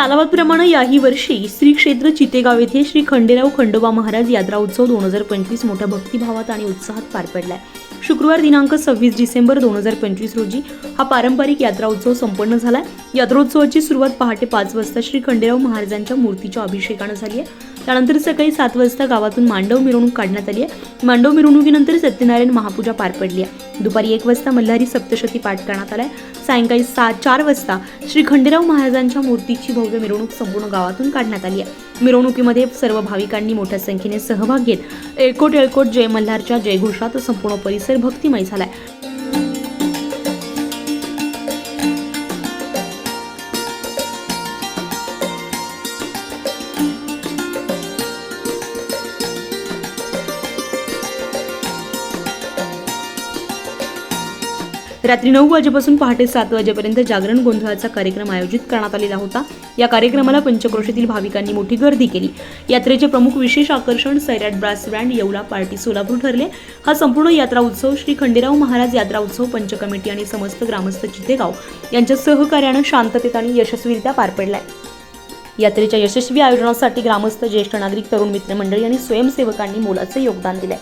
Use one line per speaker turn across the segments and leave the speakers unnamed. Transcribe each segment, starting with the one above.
सालाबादप्रमाणे याही वर्षी श्री क्षेत्र चितेगाव येथे श्री खंडेराव खंडोबा महाराज यात्रा उत्सव दोन हजार पंचवीस मोठ्या भक्तिभावात आणि उत्साहात पार पडलाय. शुक्रवार दिनांक सव्वीस डिसेंबर दोन हजार पंचवीस रोजी हा पारंपरिक यात्रा उत्सव संपन्न झालाय. यात्रोत्सवाची सुरुवात पहाटे पाच वाजता श्री खंडेराव महाराजांच्या मूर्तीच्या अभिषेकानं झाली आहे. त्यानंतर सकाळी सात वाजता गावातून मांडव मिरवणूक काढण्यात आली आहे. मांडव मिरवणुकीनंतर सत्यनारायण महापूजा पार पडली आहे. दुपारी एक वाजता मल्हारी सप्तशती पाठ करण्यात आलाय. सायंकाळी सात चार वाजता श्री खंडेराव महाराजांच्या मूर्तीची भव्य मिरवणूक संपूर्ण गावातून काढण्यात आली आहे. मिरवणुकीमध्ये सर्व भाविकांनी मोठ्या संख्येने सहभाग घेत एळकोट एळकोट जय मल्हारच्या जयघोषात संपूर्ण परिसर भक्तिमय झालाय. रात्री नऊ वाजेपासून पहाटे सात वाजेपर्यंत जागरण गोंधळाचा कार्यक्रम आयोजित करण्यात आलेला होता. या कार्यक्रमाला पंचक्रोशीतील भाविकांनी मोठी गर्दी केली. यात्रेचे प्रमुख विशेष आकर्षण Sairat brass band Yeola party Solapur ठरले. हा संपूर्ण यात्रा उत्सव श्री खंडेराव महाराज यात्रा उत्सव पंच कमिटी आणि समस्त ग्रामस्थ चितेगाव यांच्या सहकार्यानं शांततेत आणि यशस्वीरित्या पार पडलाय. यात्रेच्या यशस्वी आयोजनासाठी ग्रामस्थ ज्येष्ठ नागरिक तरुण मित्रमंडळी आणि स्वयंसेवकांनी मोलाचं योगदान दिलंय.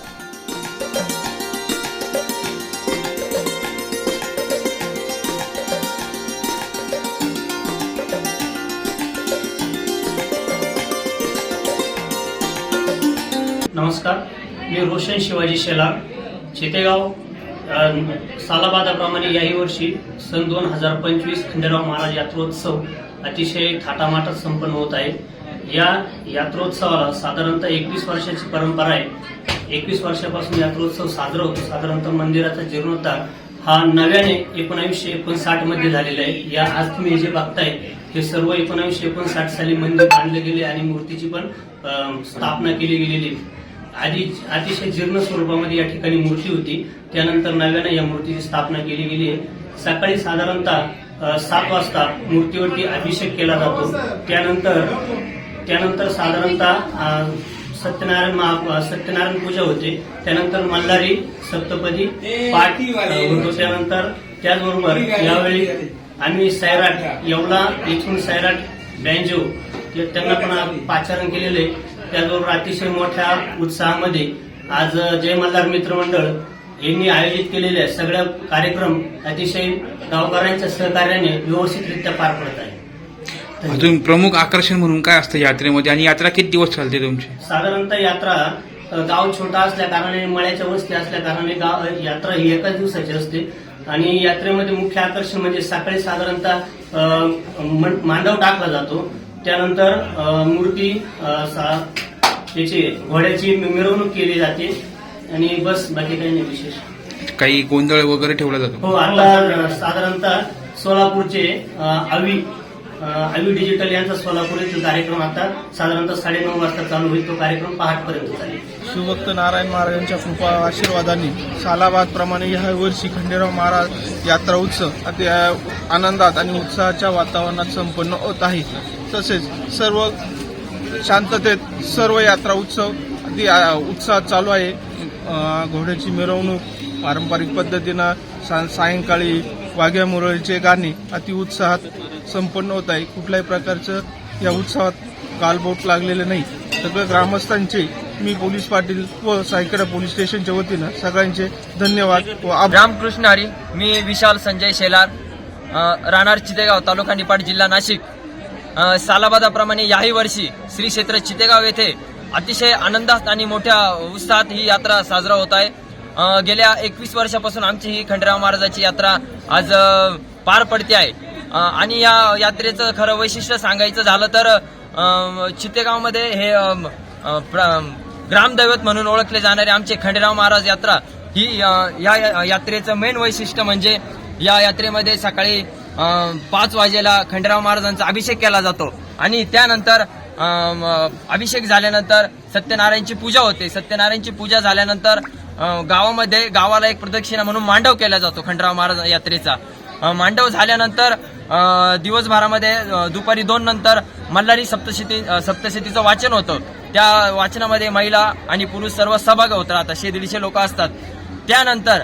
नमस्कार मी रोशन शिवाजी शेलार चितेगाव सालाबादाप्रमाणे याही वर्षी सन दोन हजार पंचवीस खंडेराव महाराज यात्रोत्सव अतिशय थाटामाटात संपन्न होत आहे. या यात्रोत्सवाला साधारणतः एकवीस वर्षाची परंपरा आहे. एकवीस वर्षापासून यात्रोत्सव साजरा होतो. साधारणतः मंदिराचा जीर्णोद्धार हा नव्याने एकोणावीसशे एकोणसाठमध्ये झालेला आहे. या आज तुम्ही हे जे बघताय हे सर्व एकोणावीसशे एकोणसाठ साली मंदिर बांधले गेले आणि मूर्तीची पण स्थापना केली गेलेली आहे. आधी अतिशय जीर्ण स्वरूपामध्ये या ठिकाणी मूर्ती होती. त्यानंतर नव्याने या मूर्तीची स्थापना केली गेली आहे. सकाळी साधारणतः सात वाजता मूर्तीवरती अभिषेक केला जातो. त्यानंतर त्यानंतर साधारणतः सत्यनारायण महा सत्यनारायण पूजा होते. त्यानंतर मल्हारी सप्तपदी पाठ होतो. त्यानंतर त्याचबरोबर यावेळी आम्ही सैराट येवला इथून सैराट बँजो त्यांना पण पाचारण केलेले त्याचबरोबर अतिशय मोठ्या उत्साहामध्ये आज जय मल्हार मित्रमंडळ यांनी आयोजित केलेले सगळ्या कार्यक्रम अतिशय गावकऱ्यांच्या सहकार्याने व्यवस्थितरित्या पार पडत आहे
अजून प्रमुख आकर्षण म्हणून काय असतं यात्रेमध्ये? आणि यात्रा किती दिवस चालते तुमची?
साधारणतः यात्रा गाव छोटा असल्या कारणाने मळ्याच्या वस्ती असल्या कारणाने गाव यात्रा ही एकाच दिवसाची असते. आणि यात्रेमध्ये मुख्य आकर्षण म्हणजे सकाळी साधारणतः मांडव टाकला जातो. त्यानंतर मूर्ती त्याची घोड्याची मिरवणूक केली जाते आणि बस बाकी काही नाही विशेष.
काही गोंधळ वगैरे ठेवला जातो?
हो आता साधारणतः सोलापूरचे आवी अ, डिजिटल यांचा सोलापूर येथील कार्यक्रम आता साधारणतः साडेनऊ वाजता चालू होईल तो कार्यक्रम पहाटपर्यंत चालेल.
शिवभक्त नारायण महाराजांच्या कृपा आशीर्वादाने सालाबादप्रमाणे ह्या वर्षी खंडेराव महाराज यात्रा उत्सव अति आनंदात आणि उत्साहाच्या वातावरणात संपन्न होत आहे. तसेच सर्व शांततेत सर्व यात्रा उत्सव अति उत्साहात चालू आहे. घोड्याची मिरवणूक पारंपरिक पद्धतीनं सायंकाळी वाघ्या मुरळीचे गाणे अति उत्साहात संपन्न होत आहे. कुठल्याही प्रकारचं या उत्सवात गालबोट लागलेलं नाही. सगळं ग्रामस्थांचे मी पोलीस पाटील व सायकडा पोलीस स्टेशनच्या वतीनं सगळ्यांचे धन्यवाद व
रामकृष्ण हरी मी विशाल संजय शेलार राहणार चितेगाव तालुका निपाड जिल्हा नाशिक. सालाबादाप्रमाणे याही वर्षी श्री क्षेत्र चितेगाव येथे अतिशय आनंदात आणि मोठ्या उत्साहात ही यात्रा साजरा होत आहे. गेल्या एकवीस वर्षापासून आमची ही खंडराव महाराजाची यात्रा आज पार पडते आहे. आणि या यात्रेचं खरं वैशिष्ट्य सांगायचं झालं तर चितेगावमध्ये हे प्र- ग्रामदैवत म्हणून ओळखले जाणारे आमचे खंडेराव महाराज यात्रा ही या यात्रेचं मेन वैशिष्ट्य म्हणजे या यात्रेमध्ये सकाळी पाच वाजेला खंडेराव महाराजांचा अभिषेक केला जातो. आणि त्यानंतर अभिषेक झाल्यानंतर सत्यनारायणची पूजा होते. सत्यनारायणची पूजा झाल्यानंतर गावामध्ये गावाला एक प्रदक्षिणा म्हणून मांडव केला जातो खंडराव महाराज यात्रेचा. मांडव झाल्यानंतर दिवसभरामध्ये दुपारी दोन नंतर मल्हारी सप्तशती सप्तशतीचं वाचन होतं. त्या वाचनामध्ये महिला आणि पुरुष सर्व सहभाग होत राहतात. असे दीडशे लोक असतात. त्यानंतर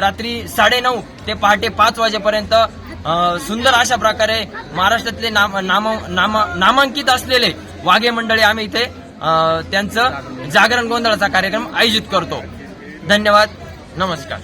रात्री साडेनऊ ते पहाटे पाच वाजेपर्यंत सुंदर अशा प्रकारे महाराष्ट्रातले नाम नाम नाम नामांकित असलेले वाघे मंडळी आम्ही इथे त्यांचं जागरण गोंधळाचा कार्यक्रम आयोजित करतो. धन्यवाद. नमस्कार.